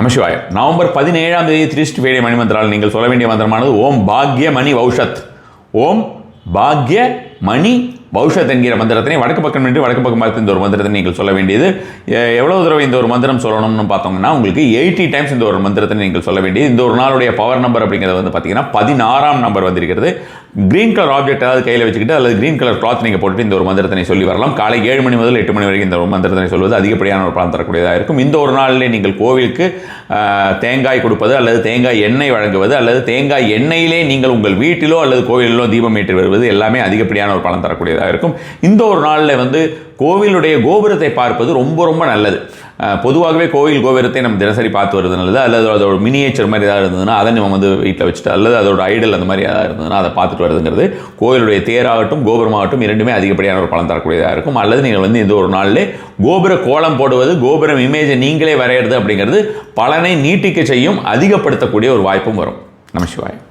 நமசிவாய. November பதினேழாம் தேதி திருஷ்டி வேடிய மணிமந்திரால் நீங்கள் சொல்ல வேண்டிய மந்திரமானது ஓம் பாக்ய மணி வௌஷத். ஓம் பாக்ய மணி பௌஷத் என்கிற மந்திரத்தினை வடக்கு பக்கம் நின்று வடக்கு பக்கம் பார்த்து இந்த ஒரு மந்திரத்தை நீங்கள் சொல்ல வேண்டியது. எவ்வளோ தடவை இந்த ஒரு மந்திரம் சொல்லணும்னு பார்த்தோம்னா உங்களுக்கு எயிட்டி டைம்ஸ் இந்த ஒரு மந்திரத்தை நீங்கள் சொல்ல வேண்டியது. இந்த ஒரு நாளுடைய பவர் நம்பர் அப்படிங்கிறது வந்து பார்த்தீங்கன்னா பதினாறாம் நம்பர் வந்திருக்கிறது. க்ரீன் கலர் ஆப்ஜெக்ட் ஏதாவது கையில் வச்சுக்கிட்டு அல்லது கிரீன் கலர் கிளாத் நீங்கள் போட்டுட்டு இந்த ஒரு மந்திரத்தினை சொல்லி வரலாம். காலை ஏழு மணி முதல் எட்டு மணி வரைக்கும் இந்த ஒரு மந்திரத்தினை சொல்வது அதிகப்படியான ஒரு பலன் தரக்கூடியதாக இருக்கும். இந்த ஒரு நாளிலே நீங்கள் கோவிலுக்கு தேங்காய் கொடுப்பது அல்லது தேங்காய் எண்ணெய் வழங்குவது அல்லது தேங்காய் எண்ணெயிலே நீங்கள் உங்கள் வீட்டிலோ அல்லது கோவிலிலோ தீபம் ஏற்றி வருவது எல்லாமே அதிகப்படியான ஒரு பலன் தரக்கூடியதாக இருக்கும். இந்த ஒரு நாளில் வந்து கோவிலுடைய கோபுரத்தை பார்ப்பது ரொம்ப ரொம்ப நல்லது. பொதுவாகவே கோவில் கோபுரத்தை நம்ம தினசரி பார்த்து வருது நல்லது. அல்லது அதோட மினியேச்சர் மாதிரி ஏதாவது இருந்ததுன்னா அதை நம்ம வந்து வீட்டில் வச்சுட்டு அல்லது அதோட ஐடல் அந்த மாதிரி ஏதாவது இருந்ததுன்னா அதை பார்த்துட்டு வருதுங்கிறது கோவிலுடைய தேராகட்டும் கோபுரமாகட்டும் இரண்டுமே அதிகப்படியான ஒரு பலன் தரக்கூடியதாக இருக்கும். அல்லது நீங்கள் வந்து இந்த ஒரு நாளிலே கோபுர கோலம் போடுவது கோபுரம் இமேஜை நீங்களே வரையிறது அப்படிங்கிறது பலனை நீட்டிக்க செய்யும் அதிகப்படுத்தக்கூடிய ஒரு வாய்ப்பும் வரும். நமசிவாயம்